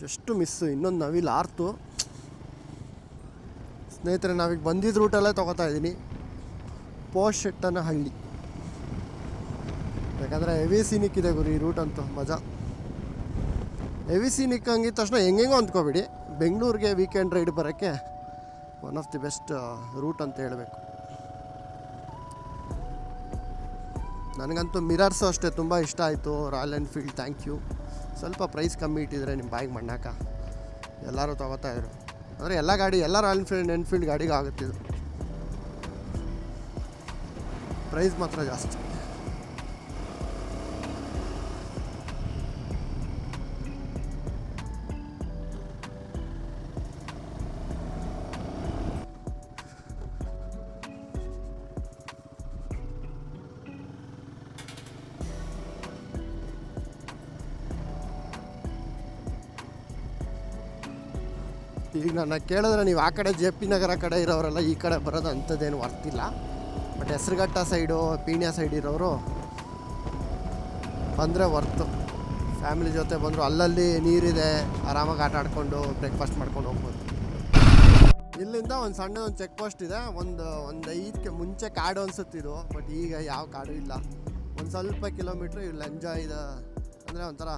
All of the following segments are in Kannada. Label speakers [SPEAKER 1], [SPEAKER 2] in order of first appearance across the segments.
[SPEAKER 1] ಜಸ್ಟ್ ಮಿಸ್ಸು, ಇನ್ನೊಂದು ನವಿಲು ಆರ್ತು. ಸ್ನೇಹಿತರೆ ನಾವೀಗ ಬಂದಿದ್ದ ರೂಟಲ್ಲೇ ತೊಗೋತಾ ಇದ್ದೀನಿ. ಪೋಶೆಟ್ಟನ ಹಳ್ಳಿ ಯಾಕಂದರೆ ಹೆವಿ ಸೀನಿಕ್ ಇದೆ ಗುರು ಈ ರೂಟ್ ಅಂತೂ, ಮಜಾ. ಹೆವಿ ಸೀನಿಕ್ ಹಂಗಿದ ತಕ್ಷಣ ಹೆಂಗೆಂಗೋ ಅಂದ್ಕೋಬೇಡಿ ಬೆಂಗಳೂರಿಗೆ ವೀಕೆಂಡ್ ರೈಡ್ ಬರೋಕ್ಕೆ one of the best route ಅಂತ ಹೇಳಬೇಕು. ನನಗಂತೂ ಮಿರರ್ಸು ಅಷ್ಟೇ ತುಂಬ ಇಷ್ಟ ಆಯಿತು. ರಾಯಲ್ ಎನ್ಫೀಲ್ಡ್ ಥ್ಯಾಂಕ್ ಯು ಸ್ವಲ್ಪ ಪ್ರೈಸ್ ಕಮ್ಮಿ ಇಟ್ಟಿದ್ರೆ ನಿಮ್ಮ ಬಾಯಿಗೆ ಮಣ್ಣಾಕ. ಎಲ್ಲರೂ ತೊಗೋತಾ ಇದ್ರು. ಅಂದರೆ ಎಲ್ಲ ಗಾಡಿ ಎಲ್ಲ ರಾಯಲ್ ಎನ್ಫೀಲ್ಡ್ ಎನ್ಫೀಲ್ಡ್ ಗಾಡಿಗೆ ಆಗುತ್ತಿದ್ರು ಪ್ರೈಸ್ ಮಾತ್ರ ಜಾಸ್ತಿ. ಈಗ ನನ್ನ ಕೇಳಿದ್ರೆ ನೀವು ಆ ಕಡೆ ಜೆ ಪಿ ನಗರ ಕಡೆ ಇರೋರೆಲ್ಲ ಈ ಕಡೆ ಬರೋದು ಅಂಥದ್ದೇನು ವರ್ತಿಲ್ಲ. But Hesaraghatta side, Peenya side ಇರೋರು ಬಂದರೆ ವರ್ತು. ಫ್ಯಾಮಿಲಿ ಜೊತೆ ಬಂದರು ಅಲ್ಲಲ್ಲಿ ನೀರಿದೆ, ಆರಾಮಾಗಿ ಆಟ ಆಡ್ಕೊಂಡು ಬ್ರೇಕ್ಫಾಸ್ಟ್ ಮಾಡ್ಕೊಂಡು ಹೋಗ್ಬೋದು. ಇಲ್ಲಿಂದ ಒಂದು ಸಣ್ಣ ಒಂದು ಚೆಕ್ ಪೋಸ್ಟ್ ಇದೆ. ಒಂದು ಒಂದು ಐದಕ್ಕೆ ಮುಂಚೆ ಕಾಡು ಅನಿಸುತ್ತಿದ್ದು ಬಟ್ ಈಗ ಯಾವ ಕಾಡು ಇಲ್ಲ. ಒಂದು ಸ್ವಲ್ಪ ಕಿಲೋಮೀಟ್ರ್ ಇಲ್ಲಿ ಎಂಜಾಯ್ ಇದೆ ಅಂದರೆ ಒಂಥರ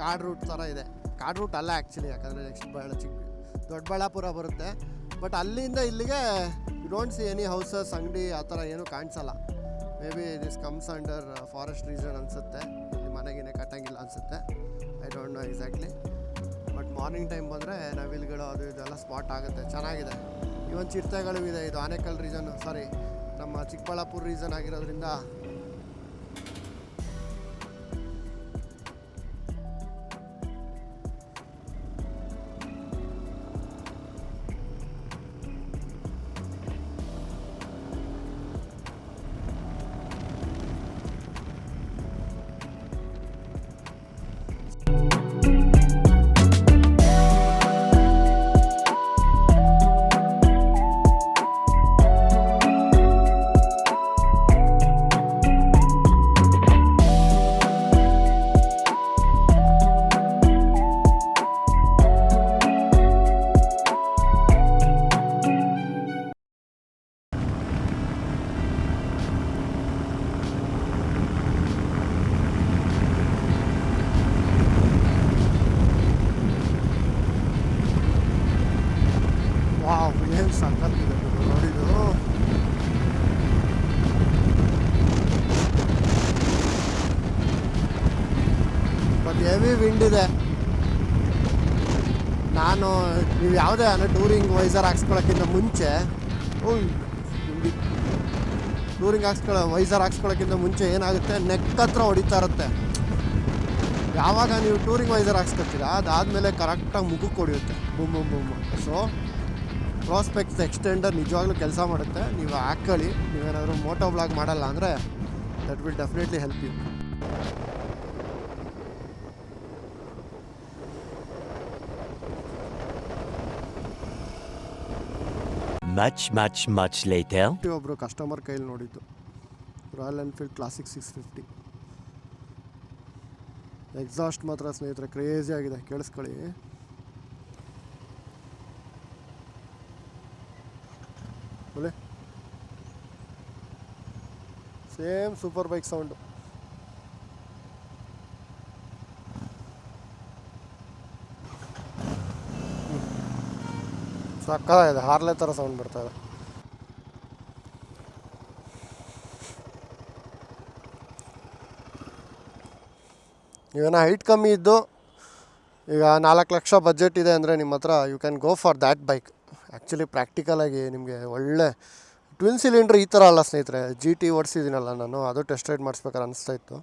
[SPEAKER 1] ಕಾಡು ರೂಟ್ ಥರ ಇದೆ. ಕಾಡು ರೂಟ್ ಅಲ್ಲ ಆ್ಯಕ್ಚುಲಿ ಯಾಕಂದರೆ ನೆಕ್ಸ್ಟ್ ಬಹಳ ಚಿಕ್ಕ ದೊಡ್ಡಬಳ್ಳಾಪುರ ಬರುತ್ತೆ. ಬಟ್ ಅಲ್ಲಿಂದ ಇಲ್ಲಿಗೆ you don't see any houses ಅಂಗಡಿ ಆ ಥರ ಏನೂ ಕಾಣಿಸಲ್ಲ. May be this comes under forest reason ಅನಿಸುತ್ತೆ. ಇಲ್ಲಿ ಮನೆಗೇನೆ ಕಟ್ಟಂಗಿಲ್ಲ ಅನಿಸುತ್ತೆ. I don't know exactly but morning time ಬಂದರೆ ನವಿಲ್ಗಳು ಅದು ಇದೆಲ್ಲ ಸ್ಪಾಟ್ ಆಗುತ್ತೆ. ಚೆನ್ನಾಗಿದೆ. ಇವನ್ ಚಿರತೆಗಳು ಇದೆ. ಇದು ಆನೇಕಲ್ ರೀಸನ್ ಸಾರಿ ನಮ್ಮ ಚಿಕ್ಕಬಳ್ಳಾಪುರ ರೀಸನ್ ಆಗಿರೋದ್ರಿಂದ ಹೆವಿ ವಿಂಡ್ ಇದೆ. ನಾನು ನೀವು ಯಾವುದೇ ಅಂದರೆ ಟೂರಿಂಗ್ ವೈಸರ್ ಹಾಕ್ಸ್ಕೊಳಕ್ಕಿಂತ ಮುಂಚೆ ಟೂರಿಂಗ್ ಹಾಕ್ಸ್ಕೊಳ್ಳೋ ವೈಸರ್ ಹಾಕ್ಸ್ಕೊಳಕ್ಕಿಂತ ಮುಂಚೆ ಏನಾಗುತ್ತೆ? ನೆಕ್ ಹತ್ರ ಹೊಡಿತಾ ಇರುತ್ತೆ. ಯಾವಾಗ ನೀವು ಟೂರಿಂಗ್ ವೈಸರ್ ಹಾಕ್ಸ್ಕೊತೀರಾ? ಅದಾದಮೇಲೆ ಕರೆಕ್ಟಾಗಿ ಮುಖಕ್ಕೆ ಹೊಡೆಯುತ್ತೆ boom boom boom so prospects extender ನಿಜವಾಗ್ಲೂ ಕೆಲಸ ಮಾಡುತ್ತೆ. ನೀವು ಹಾಕ್ಕೊಳ್ಳಿ. ನೀವೇನಾದರೂ ಮೋಟೋ ಬ್ಲಾಗ್ ಮಾಡಲ್ಲ ಅಂದರೆ that will definitely help you
[SPEAKER 2] Much, much much later.
[SPEAKER 1] ಒಬ್ಬರು ಕಸ್ಟಮರ್ ಕೈಯಲ್ಲಿ ನೋಡಿದ್ದು. Royal Enfield Classic six fifty exhaust ಮಾತ್ರ ಸ್ನೇಹಿತರೆ ಕ್ರೇಜಿ ಆಗಿದೆ. ಕೇಳಿಸ್ಕೊಳ್ಳಿ. ಸೇಮ್ ಸೂಪರ್ ಬೈಕ್ ಸೌಂಡು ಸಕ್ಕತ್ತಾಗಿದೆ ಹಾರ್ಲೆ ಥರ ಸೌಂಡ್ ಬರ್ತಾ ಇದೆ. ನೀವೇನೋ ಹೈಟ್ ಕಮ್ಮಿ ಇದ್ದು ಈಗ ನಾಲ್ಕು ಲಕ್ಷ ಬಜೆಟ್ ಇದೆ ಅಂದರೆ ನಿಮ್ಮ ಹತ್ರ you can go for that bike actually ಪ್ರಾಕ್ಟಿಕಲಾಗಿ ನಿಮಗೆ ಒಳ್ಳೆ ಟ್ವಿನ್ ಸಿಲಿಂಡ್ರ್ ಈ ಥರ ಅಲ್ಲ ಸ್ನೇಹಿತರೆ ಜಿ ಟಿ ಓಡಿಸಿದ್ದೀನಲ್ಲ ನಾನು, ಅದು ಟೆಸ್ಟ್ ರೈಡ್ ಮಾಡಿಸ್ಬೇಕಾರೆ ಅನಿಸ್ತಾ ಇತ್ತು.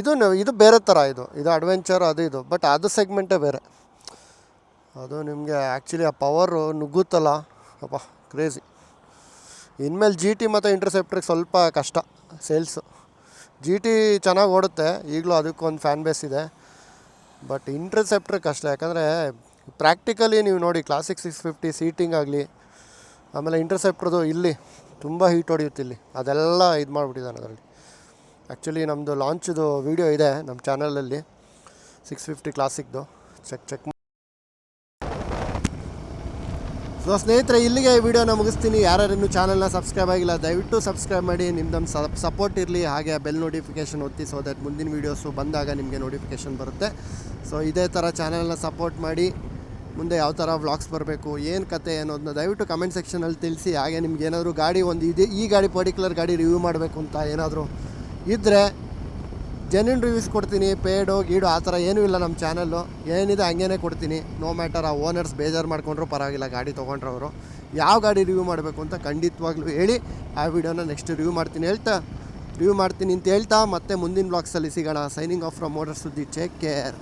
[SPEAKER 1] ಇದು ಇದು ಬೇರೆ ಥರ ಇದು ಇದು ಅಡ್ವೆಂಚರ್ ಅದು ಇದು ಬಟ್ ಅದು ಸೆಗ್ಮೆಂಟೇ ಬೇರೆ. ಅದು ನಿಮಗೆ ಆ್ಯಕ್ಚುಲಿ ಆ ಪವರು ನುಗ್ಗುತ್ತಲ್ಲ. ಅಪ್ಪ ಕ್ರೇಜಿ ಇನ್ಮೇಲೆ ಜಿ ಟಿ ಮತ್ತು ಇಂಟರ್ಸೆಪ್ಟ್ರಿಗೆ ಸ್ವಲ್ಪ ಕಷ್ಟ ಸೇಲ್ಸು ಜಿ ಟಿ ಚೆನ್ನಾಗಿ ಓಡುತ್ತೆ, ಈಗಲೂ ಅದಕ್ಕೊಂದು ಫ್ಯಾನ್ ಬೇಸ್ ಇದೆ. ಬಟ್ ಇಂಟರ್ಸೆಪ್ಟ್ರ್ ಕಷ್ಟ, ಯಾಕಂದರೆ ಪ್ರಾಕ್ಟಿಕಲಿ ನೀವು ನೋಡಿ ಕ್ಲಾಸಿಕ್ ಸಿಕ್ಸ್ ಫಿಫ್ಟಿ ಸೀಟಿಂಗ್ ಆಗಲಿ, ಆಮೇಲೆ ಇಂಟರ್ಸೆಪ್ಟ್ರದು ಇಲ್ಲಿ ತುಂಬ ಹೀಟ್ ಹೊಡೆಯುತ್ತೆ ಇಲ್ಲಿ. ಅದೆಲ್ಲ ಇದು ಮಾಡಿಬಿಟ್ಟಿದ್ದಾನೆ ಅದರಲ್ಲಿ. ಆ್ಯಕ್ಚುಲಿ ನಮ್ಮದು ಲಾಂಚ್ದು ವೀಡಿಯೋ ಇದೆ ನಮ್ಮ ಚಾನಲಲ್ಲಿ ಸಿಕ್ಸ್ ಫಿಫ್ಟಿ ಕ್ಲಾಸಿಕ್ದು ಚೆಕ್ ಚೆಕ್ ಸೊ ಸ್ನೇಹಿತರೆ, ಇಲ್ಲಿಗೆ ಈ ವಿಡಿಯೋನ ಮುಗಿಸ್ತೀನಿ. ಯಾರ್ಯಾರು ಇನ್ನೂ ಚಾನಲ್ನ ಸಬ್ಸ್ಕ್ರೈಬ್ ಆಗಿಲ್ಲ, ದಯವಿಟ್ಟು ಸಬ್ಸ್ಕ್ರೈಬ್ ಮಾಡಿ. ನಿಮ್ದೊಂದು ಸಪೋರ್ಟ್ ಇರಲಿ. ಹಾಗೆ ಬೆಲ್ ನೋಟಿಫಿಕೇಷನ್ ಒತ್ತಿ ಸೊ ದಟ್ ಮುಂದಿನ ವೀಡಿಯೋಸು ಬಂದಾಗ ನಿಮಗೆ ನೋಟಿಫಿಕೇಷನ್ ಬರುತ್ತೆ. ಸೊ ಇದೇ ಥರ ಚಾನಲ್ನ ಸಪೋರ್ಟ್ ಮಾಡಿ. ಮುಂದೆ ಯಾವ ಥರ ವ್ಲಾಗ್ಸ್ ಬರಬೇಕು, ಏನು ಕತೆ ಅನ್ನೋದನ್ನ ದಯವಿಟ್ಟು ಕಮೆಂಟ್ ಸೆಕ್ಷನಲ್ಲಿ ತಿಳಿಸಿ. ಹಾಗೆ ನಿಮ್ಗೆ ಏನಾದರೂ ಗಾಡಿ ಒಂದು ಇದೆ, ಈ ಗಾಡಿ ಪರ್ಟಿಕ್ಯುಲರ್ ಗಾಡಿ ರಿವ್ಯೂ ಮಾಡಬೇಕು ಅಂತ ಏನಾದರೂ ಇದ್ದರೆ ಜೆನ್ಯೂನ್ ರಿವ್ಯೂಸ್ ಕೊಡ್ತೀನಿ ಪೇಡು ಗೀಡು, ಆ ಥರ ಏನೂ ಇಲ್ಲ ನಮ್ಮ ಚಾನಲ್ಲು ಏನಿದೆ ಹಂಗೇನೆ ಕೊಡ್ತೀನಿ. ನೋ ಮ್ಯಾಟರ್ ಆ ಓನರ್ಸ್ ಬೇಜಾರು ಮಾಡ್ಕೊಂಡ್ರು ಪರವಾಗಿಲ್ಲ, ಗಾಡಿ ತೊಗೊಂಡ್ರವರು. ಯಾವ ಗಾಡಿ ರಿವ್ಯೂ ಮಾಡಬೇಕು ಅಂತ ಖಂಡಿತವಾಗ್ಲೂ ಹೇಳಿ. ಆ ವಿಡಿಯೋನ ನೆಕ್ಸ್ಟ್ ರಿವ್ಯೂ ಮಾಡ್ತೀನಿ. ಹೇಳ್ತಾ ರಿವ್ಯೂ ಮಾಡ್ತೀನಿ ಅಂತ ಹೇಳ್ತಾ, ಮತ್ತೆ ಮುಂದಿನ ಬ್ಲಾಗ್ಸಲ್ಲಿ ಸಿಗೋಣ. ಸೈನಿಂಗ್ ಆಫ್ ಫ್ರಮ್ ಮೋಟರ್ ಸುದ್ದಿ ಚೇಕ್ ಕೇರ್